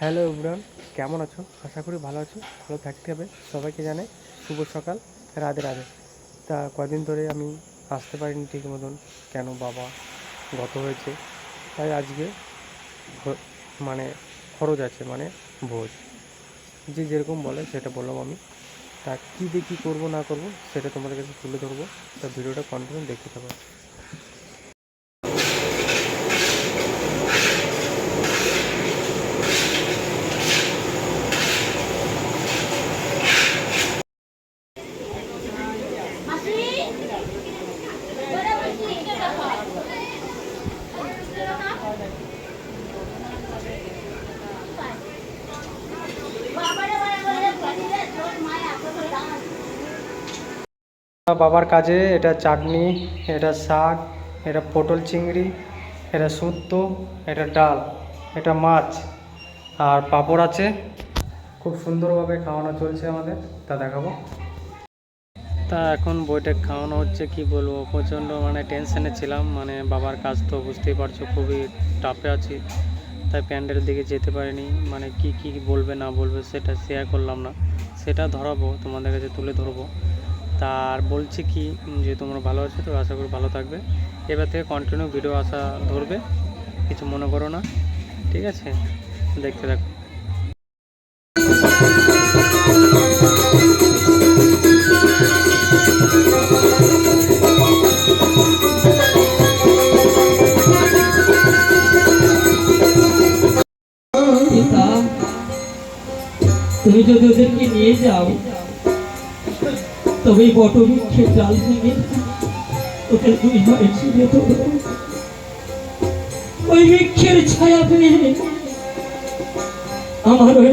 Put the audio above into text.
Hello everyone কেমন আছো? আশা করি ভালো আছো, ভালো থাকতে হবে। সবাইকে জানে শুভ সকাল, রাধে রাধে। তা কদিন ধরে আমি আসতে পারিনি ঠিক মতন, কেন বাবা গত হয়েছে। তাই আজকে মানে খরচ আছে মানে ভোজ। যে যেরকম বলে সেটা বললাম আমি। তা কী কী করব না করব সেটা তোমাদের কাছে তুলে ধরবো। তা ভিডিওটা কন্টিনিউ দেখতে থাকো। বাবার কাজে, এটা চাটনি, এটা শাক, এটা পটল চিংড়ি, এটা শুক্তো এটা ডাল, এটা মাছ, আর পাঁপড় আছে। খুব সুন্দরভাবে খাওয়ানো চলছে আমাদের, তা দেখাবো। তা এখন বইটা খাওয়ানো হচ্ছে, কি বলব, প্রচণ্ড মানে টেনশনে ছিলাম মানে বাবার কাজ তো বুঝতেই পারছ, খুবই টাফে আছি, তাই প্যান্ডেলের দিকে যেতে পারিনি মানে কি কি বলবে, না বলবে, সেটা শেয়ার করলাম না, সেটা ধরাবো, তোমাদের কাছে তুলে ধরবো। তার বলছি কি যে তোমরা ভালো আছো তো, আশা করি ভালো থাকবে। এবার থেকে কন্টিনিউ ভিডিও আসা ধরবে, কিছু মনে করো না, ঠিক আছে? দেখতে থাকো। তুমি যদি ওদেরকে নিয়ে যাও তবে এই জাল ভেঙে ওদের দুই ভাই ছিঁড়ে দেবো ওই বৃক্ষের ছায়া পেয়ে আমার ওই